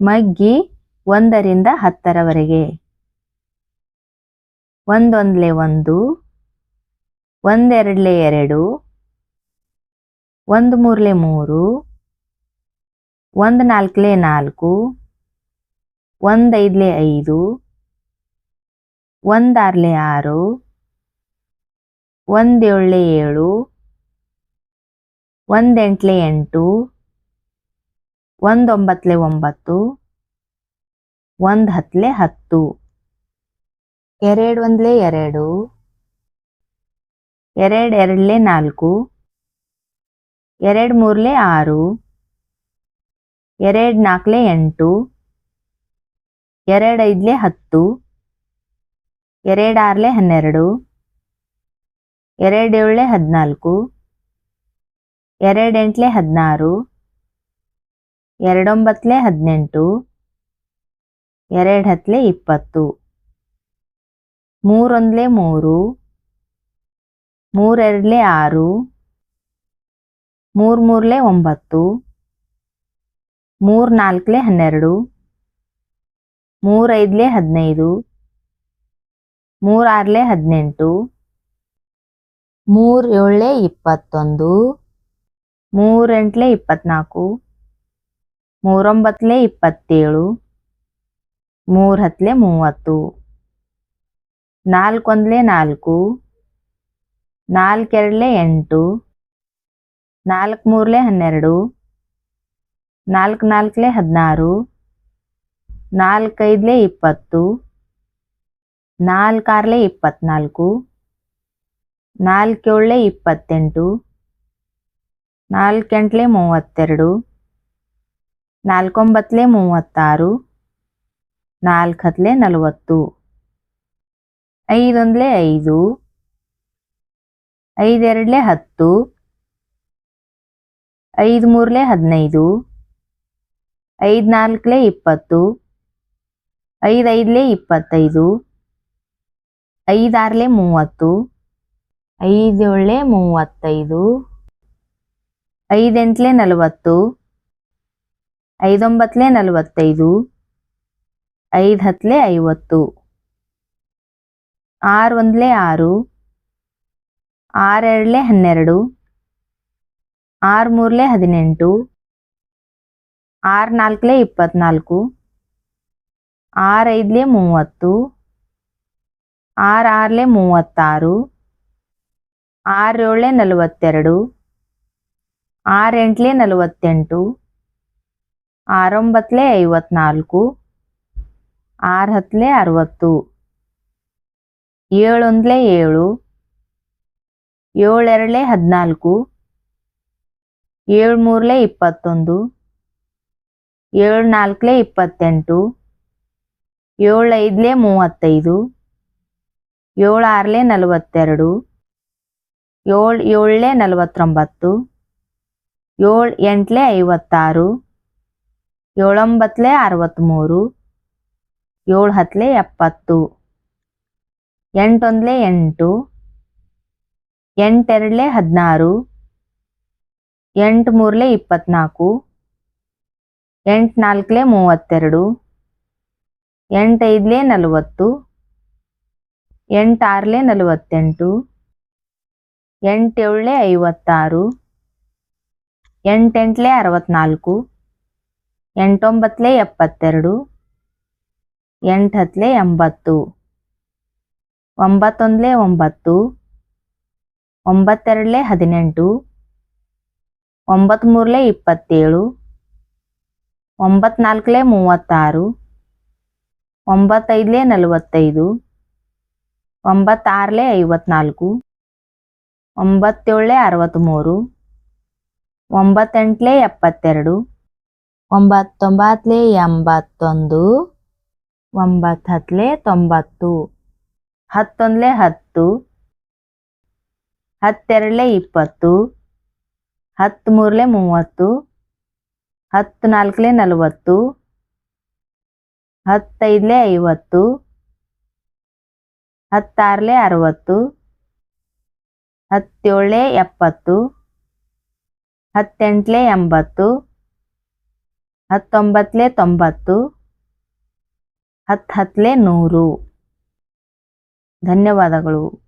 ಮಗ್ಗಿ ಒಂದರಿಂದ ಹತ್ತರವರೆಗೆ. ಒಂದೊಂದ್ಲೆ ಒಂದು, ಒಂದೆರಡ್ಲೆ ಎರಡು, ಒಂದು ಮೂರ್ಲೆ ಮೂರು, ಒಂದು ನಾಲ್ಕಲೆ ನಾಲ್ಕು ಒಂದೈದ್ಲೆ ಐದು ಒಂದಾರ್ಲೆ ಆರು ಒಂದೇಳ್ಲೆ ಏಳು ಒಂದೆಂಟ್ಲೆ ಎಂಟು ಒಂದೊಂಬತ್ಲೆ ಒಂಬತ್ತು ಒಂದು ಹತ್ಲೆ ಹತ್ತು ಎರಡು ಒಂದ್ಲೆ ಎರಡು ಎರಡು ಎರಡ್ಲೆ ನಾಲ್ಕು ಎರಡು ಮೂರ್ಲೆ ಆರು ಎರಡು ನಾಲ್ಕಲೆ ಎಂಟು ಎರಡು ಐದ್ಲೆ ಹತ್ತು ಎರಡು ಆರ್ಲೆ ಹನ್ನೆರಡು ಎರಡು ಹದಿನಾಲ್ಕು ಎರಡು ಎಂಟ್ಲೆ ಹದಿನಾರು ಎರಡೊಂಬತ್ಲೆ ಹದಿನೆಂಟು ಎರಡು ಹತ್ತಲೆ ಇಪ್ಪತ್ತು, ಮೂರೊಂದಲೆ ಮೂರು, ಮೂರೆರಡಲೆ ಆರು, ಮೂರ್ಮೂರಲೆ ಒಂಬತ್ತು ಮೂರು ನಾಲ್ಕಲೆ ಹನ್ನೆರಡು, ಮೂರೈದಲೆ ಹದಿನೈದು, ಮೂರಾರಲೆ ಹದಿನೆಂಟು ಮೂರು ಏಳ್ಲೆ ಇಪ್ಪತ್ತೊಂದು, ಮೂರೆಂಟಲೆ ಇಪ್ಪತ್ನಾಲ್ಕು ಮೂರೊಂಬತ್ಲೆ ಇಪ್ಪತ್ತೇಳು ಮೂರು ಹತ್ತಲೆ ಮೂವತ್ತು, ನಾಲ್ಕೊಂದಲೆ ನಾಲ್ಕು, ನಾಲ್ಕೆರಡಲೆ ಎಂಟು ನಾಲ್ಕು ಮೂರ್ಲೆ ಹನ್ನೆರಡು ನಾಲ್ಕು ನಾಲ್ಕಲೆ ಹದಿನಾರು, ನಾಲ್ಕೈದಲೆ ಇಪ್ಪತ್ತು, ನಾಲ್ಕಾರಲೆ ಇಪ್ಪತ್ನಾಲ್ಕು ನಾಲ್ಕೇಳಲೆ ಇಪ್ಪತ್ತೆಂಟು, ನಾಲ್ಕೆಂಟಲೆ ಮೂವತ್ತೆರಡು ನಾಲ್ಕೊಂಬತ್ಲೆ ಮೂವತ್ತಾರು ನಾಲ್ಕು ಹತ್ಲೆ ನಲವತ್ತು, ಐದೊಂದ್ಲೆ ಐದು, ಐದೆರಡಲೆ ಹತ್ತು ಐದು ಮೂರಲೆ ಹದಿನೈದು ಐದು ನಾಲ್ಕಲೆ ಇಪ್ಪತ್ತು ಐದು ಐದ್ಲೆ ಇಪ್ಪತ್ತೈದು, ಐದಾರಲೆ ಮೂವತ್ತು ಐದೇಳೆ ಮೂವತ್ತೈದು, ಐದೆಂಟಲೆ ನಲವತ್ತು ಐದೊಂಬತ್ಲೆ ನಲವತ್ತೈದು ಐದು ಹತ್ತಲೆ ಐವತ್ತು ಆರು ಒಂದಲೆ ಆರು, ಆರೆರಡಲೆ ಹನ್ನೆರಡು ಆರು ಮೂರಲೆ ಹದಿನೆಂಟು ಆರು ನಾಲ್ಕಲೆ ಇಪ್ಪತ್ನಾಲ್ಕು ಆರು ಐದ್ಲೆ ಮೂವತ್ತು ಆರು ಆರಲೆ ಮೂವತ್ತಾರು ಆರೇಳಲೆ ನಲವತ್ತೆರಡು, ಆರೆಂಟ್ಲೆ ನಲವತ್ತೆಂಟು ಆರೊಂಬತ್ಲೆ ಐವತ್ನಾಲ್ಕು ಆರು ಹತ್ತಲೆ ಅರವತ್ತು, ಏಳೊಂದ್ಲೆ ಏಳು, ಏಳೆರಡ್ಲೆ ಹದಿನಾಲ್ಕು ಏಳು ಮೂರ್ಲೆ ಇಪ್ಪತ್ತೊಂದು ಏಳು ನಾಲ್ಕಲೆ ಇಪ್ಪತ್ತೆಂಟು ಏಳು ಐದ್ಲೆ ಮೂವತ್ತೈದು ಏಳು ನಲವತ್ತೆರಡು, ಏಳು ಏಳ್ಲೆ ನಲವತ್ತೊಂಬತ್ತು, ಏಳು ಎಂಟಲೆ ಐವತ್ತಾರು ಏಳೊಂಬತ್ಲೆ ಅರವತ್ತ್ಮೂರು ಏಳು ಹತ್ತಲೆ ಎಪ್ಪತ್ತು, ಎಂಟೊಂದ್ಲೆ ಎಂಟು, ಎಂಟೆರಡಲೆ ಹದಿನಾರು ಎಂಟು ಮೂರ್ಲೆ ಇಪ್ಪತ್ನಾಲ್ಕು ಎಂಟು ನಾಲ್ಕಲೆ ಮೂವತ್ತೆರಡು, ಎಂಟೈದಲೆ ನಲವತ್ತು, ಎಂಟಾರಲೆ ನಲವತ್ತೆಂಟು, ಎಂಟೇಳಲೆ ಐವತ್ತಾರು, ಎಂಟೆಂಟ್ಲೆ ಅರವತ್ನಾಲ್ಕು ಎಂಟೊಂಬತ್ಲೆ ಎಪ್ಪತ್ತೆರಡು ಎಂಟು ಹತ್ತಲೆ ಎಂಬತ್ತು, ಒಂಬತ್ತೊಂದಲೆ ಒಂಬತ್ತು, ಒಂಬತ್ತೆರಡಲೆ ಹದಿನೆಂಟು, ಒಂಬತ್ಮೂರಲೆ ಇಪ್ಪತ್ತೇಳು, ಒಂಬತ್ನಾಲ್ಕಲೆ ಮೂವತ್ತಾರು, ಒಂಬತ್ತೈದಲೆ ನಲವತ್ತೈದು, ಒಂಬತ್ತಾರಲೆ ಐವತ್ನಾಲ್ಕು, ಒಂಬತ್ತೇಳಲೆ ಅರವತ್ತ್ಮೂರು ಒಂಬತ್ತೆಂಟಲೆ ಎಪ್ಪತ್ತೆರಡು ಒಂಬತ್ತೊಂಬತ್ಲೆ ಎಂಬತ್ತೊಂದು ಒಂಬತ್ತು ಹತ್ತಲೆ ತೊಂಬತ್ತು, ಹತ್ತೊಂದಲೆ ಹತ್ತು, ಹತ್ತೆರಡಲೆ ಇಪ್ಪತ್ತು ಹತ್ತು ಮೂರಲೆ ಮೂವತ್ತು ಹತ್ತು ನಾಲ್ಕಲೆ ನಲವತ್ತು, ಹತ್ತೈದಲೆ ಐವತ್ತು, ಹತ್ತಾರಲೆ ಅರವತ್ತು, ಹತ್ತೇಳಲೆ ಎಪ್ಪತ್ತು, ಹತ್ತೆಂಟಲೆ ಎಂಬತ್ತು ಹತ್ತೊಂಬತ್ತಲೇ ತೊಂಬತ್ತು ಹತ್ತು ಹತ್ತಲೆ ನೂರು. ಧನ್ಯವಾದಗಳು.